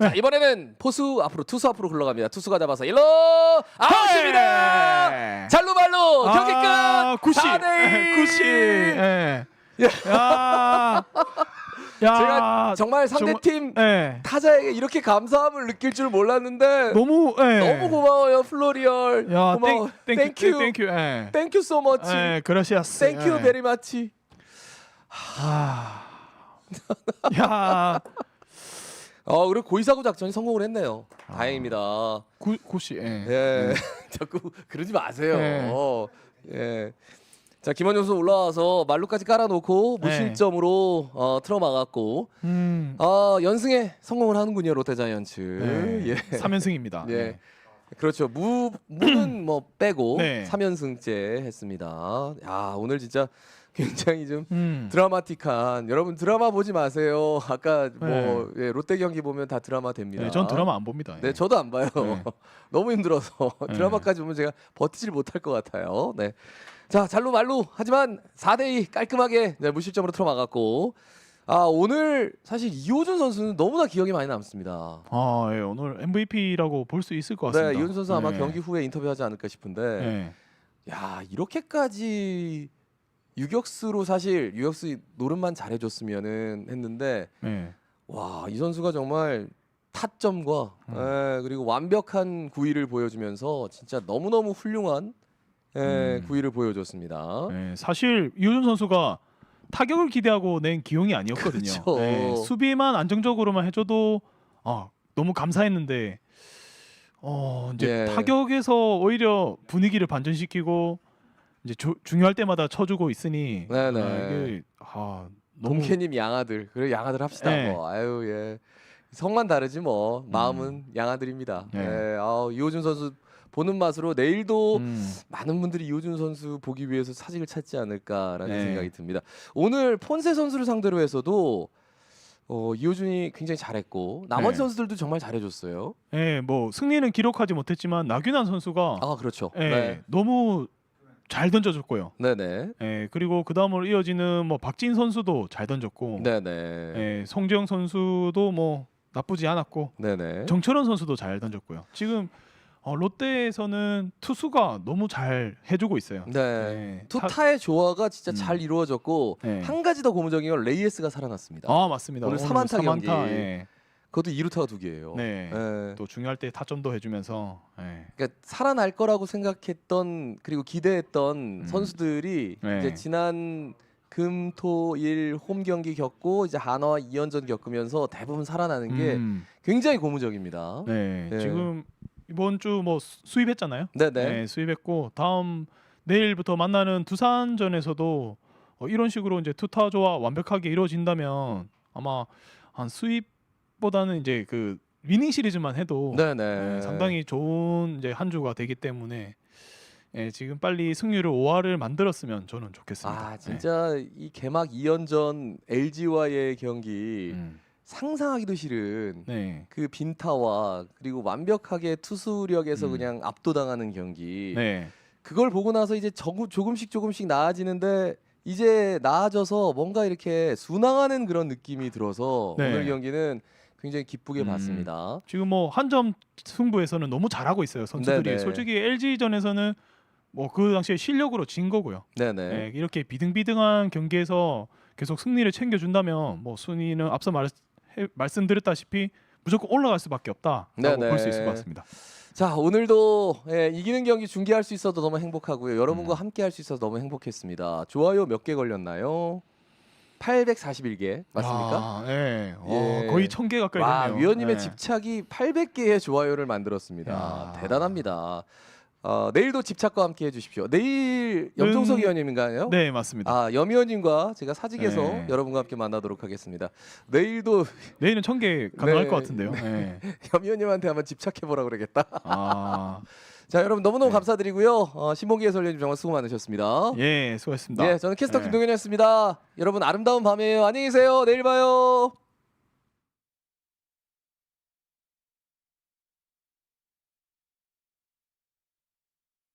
자 이번에는 포수 앞으로 투수 앞으로 흘러갑니다. 투수가 잡아서 일로 아웃입니다. 네. 잘루말루 경기 아, 끝. 굿이. 4대 1. 굿이. 예. 야. 야. 제가 정말 상대팀 예. 타자에게 이렇게 감사함을 느낄 줄 몰랐는데 너무 예. 너무 고마워요 플로리얼. 야, 고마워. 땡, 땡큐. 땡큐. 예. 땡큐 so much. 예, 그라시아스. 땡큐 예. 베리 마치. 아. 야. 어 그리고 고의사고 작전이 성공을 했네요. 아. 다행입니다. 구, 굿이. 예. 예. 자꾸 그러지 마세요. 네. 예. 자 김원영 선수 올라와서 말루까지 깔아놓고 네. 무실점으로 어, 틀어막았고 음. 어, 연승에 성공을 하는군요 롯데자이언츠. 네. 예. 3연승입니다. 예. 그렇죠. 무 무는 뭐 빼고 네. 3연승째 했습니다. 야 오늘 진짜 굉장히 좀 음. 드라마틱한 여러분 드라마 보지 마세요. 아까 뭐 네. 예, 롯데 경기 보면 다 드라마 됩니다. 네, 전 드라마 안 봅니다. 예. 네, 저도 안 봐요. 네. 너무 힘들어서 네. 드라마까지 보면 제가 버티질 못할 것 같아요. 네. 자, 잘로 말로 하지만 4대2 깔끔하게 네, 무실점으로 틀어막았고 아, 오늘 사실 이호준 선수는 너무나 기억이 많이 남습니다. 아, 예. 오늘 MVP라고 볼 수 있을 것 같습니다. 네, 이호준 선수 아마 네. 경기 후에 인터뷰하지 않을까 싶은데 예. 야, 이렇게까지 유격수로 사실 유격수 노름만 잘해줬으면은 했는데 예. 와, 이 선수가 정말 타점과 음. 예, 그리고 완벽한 구위를 보여주면서 진짜 너무 너무 훌륭한 예, 음. 구위를 보여줬습니다. 예, 사실 이호준 선수가 타격을 기대하고 낸 기용이 아니었거든요. 그렇죠. 예, 수비만 안정적으로만 해줘도 아, 너무 감사했는데 어, 이제 예. 타격에서 오히려 분위기를 반전시키고 이제 조- 중요할 때마다 쳐주고 있으니 네네. 아, 이게 아, 너무 동캐님 양아들. 그래 양아들 합시다. 네. 뭐. 아유 예. 성만 다르지 뭐 마음은 양아들입니다. 네. 예. 아, 이호준 선수 보는 맛으로 내일도 음, 많은 분들이 이호준 선수 보기 위해서 사직을 찾지 않을까라는 네. 생각이 듭니다. 오늘 폰세 선수를 상대로 해서도 어, 이호준이 굉장히 잘했고 나머지 네. 선수들도 정말 잘해줬어요. 예, 뭐 승리는 기록하지 못했지만 나균환 선수가 아 그렇죠. 예, 네. 너무 잘 던져줬고요. 네네. 예, 그리고 그 다음으로 이어지는 뭐 박진 선수도 잘 던졌고, 네네. 예, 송재영 선수도 뭐 나쁘지 않았고, 네네. 정철원 선수도 잘 던졌고요. 지금 어, 롯데에서는 투수가 너무 잘 해주고 있어요. 네. 예, 타- 투타의 조화가 진짜 음. 잘 이루어졌고 네. 한 가지 더 고무적인 건 레이에스가 살아났습니다. 아 맞습니다. 오늘 삼안타 경기. 예. 그것도 2루타가 두 개예요. 네. 예. 또 중요할 때 타점도 해주면서, 예. 그러니까 살아날 거라고 생각했던 그리고 기대했던 음. 선수들이 네. 이제 지난 금토일 홈 경기 겪고 이제 한화와 2연전 겪으면서 대부분 살아나는 게 음, 굉장히 고무적입니다. 네. 네. 지금 이번 주 뭐 수입했잖아요. 네 네. 네, 수입했고 다음 내일부터 만나는 두산전에서도 어, 이런 식으로 이제 투타조와 완벽하게 이루어진다면 아마 한 수입 보다는 이제 그 위닝 시리즈만 해도 네네. 네, 상당히 좋은 이제 한 주가 되기 때문에 예, 지금 빨리 승률을 5할을 만들었으면 저는 좋겠습니다. 아 진짜 이 개막 2연전 LG와의 경기 네. 음, 상상하기도 싫은 네. 그 빈타와 그리고 완벽하게 투수력에서 음. 그냥 압도당하는 경기 네. 그걸 보고 나서 이제 저, 조금씩 조금씩 나아지는데 이제 나아져서 뭔가 이렇게 순항하는 그런 느낌이 들어서 네. 오늘 경기는 굉장히 기쁘게 음. 봤습니다. 지금 뭐 한 점 승부에서는 너무 잘하고 있어요 선수들이. 네네. 솔직히 LG전에서는 뭐 그 당시에 실력으로 진 거고요. 네네. 예, 이렇게 비등비등한 경기에서 계속 승리를 챙겨준다면 뭐 순위는 앞서 말, 해, 말씀드렸다시피 무조건 올라갈 수밖에 없다라고 네네. 볼수 있을 것 같습니다. 자 오늘도 예, 이기는 경기 중계할 수 있어서 너무 행복하고요. 여러분과 음. 함께 할 수 있어서 너무 행복했습니다. 좋아요 몇 개 걸렸나요? 841개 맞습니까? 아, 예. 어, 예. 거의 천 개 가까이 와 됐네요. 위원님의 예. 집착이 800개의 좋아요를 만들었습니다. 야. 대단합니다. 어, 내일도 집착과 함께 해주십시오. 내일 염종석 음, 위원님인가요? 네 맞습니다. 아 염 위원님과 제가 사직에서 네. 여러분과 함께 만나도록 하겠습니다. 내일도 내일은 천 개 가능할 네. 것 같은데요. 예. 염 위원님한테 한번 집착해 보라 그러겠다. 아, 자 여러분 너무너무 네. 감사드리고요. 어, 신봉기 해설위원님 정말 수고 많으셨습니다. 예, 수고했습니다. 네, 저는 캐스터 네. 김동현이었습니다. 여러분 아름다운 밤이에요. 안녕히 계세요. 내일 봐요.